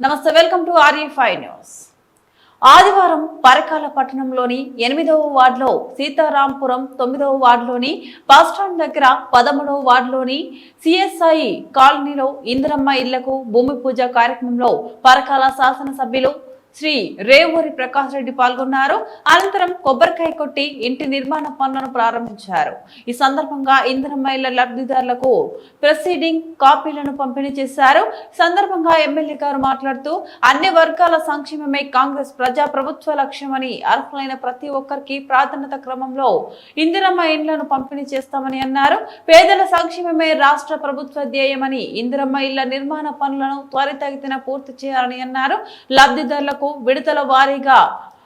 నమస్తే welcome to RE news ఆదివారం పరకాల పట్టణంలోని ఎనిమిదవ వార్డులో సీతారాంపురం తొమ్మిదవ వార్డులోని బస్టాండ్ దగ్గర పదమూడవ వార్డులోని సిఎస్ఐ కాలనీలో ఇందిరమ్మ ఇళ్ళకు భూమి పూజ కార్యక్రమంలో పరకాల శాసనసభ్యులు శ్రీ రేవూరి ప్రకాష్ రెడ్డి పాల్గొన్నారు. అనంతరం కొబ్బరికాయ కొట్టి ఇంటి నిర్మాణ పనులను ప్రారంభించారు. ఈ సందర్భంగా ఇంధన ఇళ్ళ లబ్ధిదారులకు ప్రొసీడింగ్ కాపీలను పంపిణీ చేశారు. సందర్భంగా ఎమ్మెల్యే గారు మాట్లాడుతూ అన్ని వర్గాల సంక్షేమమే కాంగ్రెస్ ప్రజా ప్రభుత్వ లక్ష్యమని అర్హులైన ప్రతి ఒక్కరికి ప్రాధాన్యత క్రమంలో ఇందిరమ్మ ఇండ్లను పంపిణీ చేస్తామని అన్నారు. పేదల సంక్షేమమే రాష్ట్ర ప్రభుత్వ ధ్యేయమని ఇందిరమ్మ ఇళ్ళ నిర్మాణ పనులను త్వరితగతిన పూర్తి చేయాలని అన్నారు. లబ్ధిదారులకు విడతల వారీగా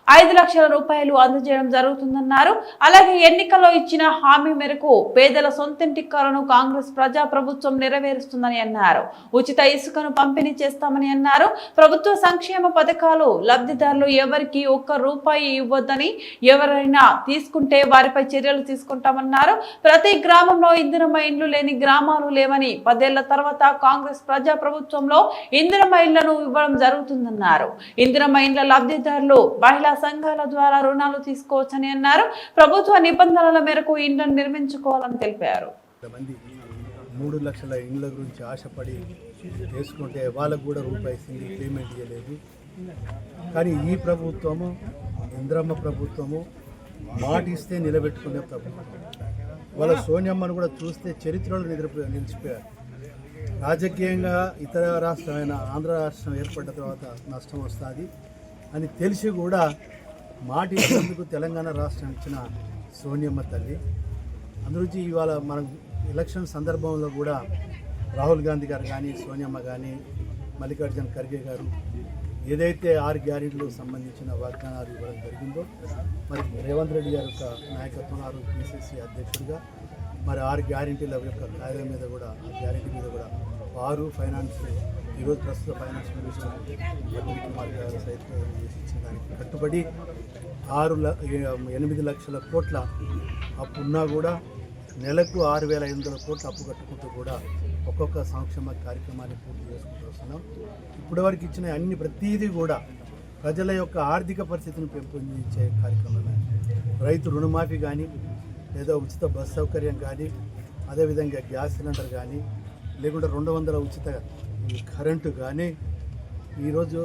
ఐదు లక్షల రూపాయలు అందజేయడం జరుగుతుందన్నారు. అలాగే ఎన్నికల్లో ఇచ్చిన హామీ మేరకు పేదల సొంతింటి కలను కాంగ్రెస్ ప్రజా ప్రభుత్వం నెరవేరుస్తుందని అన్నారు. ఉచిత ఇసుకను పంపిణీ చేస్తామని అన్నారు. ప్రభుత్వ సంక్షేమ పథకాలు లబ్ధిదారులు ఎవరికి ఒక్క రూపాయి ఇవ్వద్దని ఎవరైనా తీసుకుంటే వారిపై చర్యలు తీసుకుంటామన్నారు. ప్రతి గ్రామంలో ఇందిరమ్మ ఇండ్లు లేని గ్రామాలు లేవని పదేళ్ళ తర్వాత కాంగ్రెస్ ప్రజా ప్రభుత్వంలో ఇందిరమ్మ ఇళ్ళను ఇవ్వడం జరుగుతుందన్నారు. ఇందిరమ్మ ఇండ్ల లబ్ధిదారులు మహిళా సంఘాల ద్వారా రుణాలు తీసుకోవచ్చని అన్నారు. ప్రభుత్వ నిబంధనల మేరకు ఇండ్లను నిర్మించుకోవాలని తెలిపారు. మూడు లక్షల ఇండ్ల గురించి ఆశపడి చేసుకుంటే వాళ్ళకు కూడా రూపాయి సింగిల్ పేమెంట్ ఇవ్వలేదు కానీ ఈ ప్రభుత్వము ఇంద్రమ్మ ప్రభుత్వము మాటిస్తే నిలబెట్టుకునే ప్రభుత్వం. వాళ్ళ సోనియమ్మను కూడా చూస్తే చరిత్రలో నిద్రపోయి నిలిచిపోయారు. రాజకీయంగా ఇతర రాష్ట్రమైన ఆంధ్ర రాష్ట్రం ఏర్పడ్డ తర్వాత నష్టం వస్తుంది. అని తెలిసి కూడా మాట ఇచ్చేందుకు తెలంగాణ రాష్ట్రం ఇచ్చిన సోనియమ్మ తల్లి. అందుగురించి ఇవాళ మనం ఎలక్షన్ సందర్భంలో కూడా రాహుల్ గాంధీ గారు కానీ సోనియమ్మ కానీ మల్లికార్జున ఖర్గే గారు ఏదైతే ఆరు గ్యారెంటీలకు సంబంధించిన వాగ్దానాలు ఇవ్వడం జరిగిందో మరి రేవంత్ రెడ్డి గారి యొక్క నాయకత్వంలో ఆరు పిసిసి అధ్యక్షుడిగా మరి ఆరు గ్యారెంటీల యొక్క కార్యం మీద కూడా ఆ గ్యారెంటీ మీద కూడా వారు ఫైనాన్స్ ఈరోజు ప్రస్తుత ఫైనాన్స్ మినిస్టర్ అనిల్ కుమార్ గారు సైతం చేసిన దానికి కట్టుబడి ఆరు ల- ఎనిమిది లక్షల కోట్ల అప్పు ఉన్నా కూడా నెలకు ఆరు వేల ఐదు వందల కోట్ల అప్పు కట్టుకుంటూ కూడా ఒక్కొక్క సంక్షేమ కార్యక్రమాన్ని పూర్తి చేసుకుంటూ వస్తున్నాం. ఇప్పటివరకు ఇచ్చిన అన్ని ప్రతీది కూడా ప్రజల యొక్క ఆర్థిక పరిస్థితిని పెంపొందించే కార్యక్రమమే రైతు రుణమాఫీ కానీ లేదా ఉచిత బస్ సౌకర్యం కానీ అదేవిధంగా గ్యాస్ సిలిండర్ కానీ లేకుంటే రెండు వందల ఉచిత కరెంటు కానీ ఈరోజు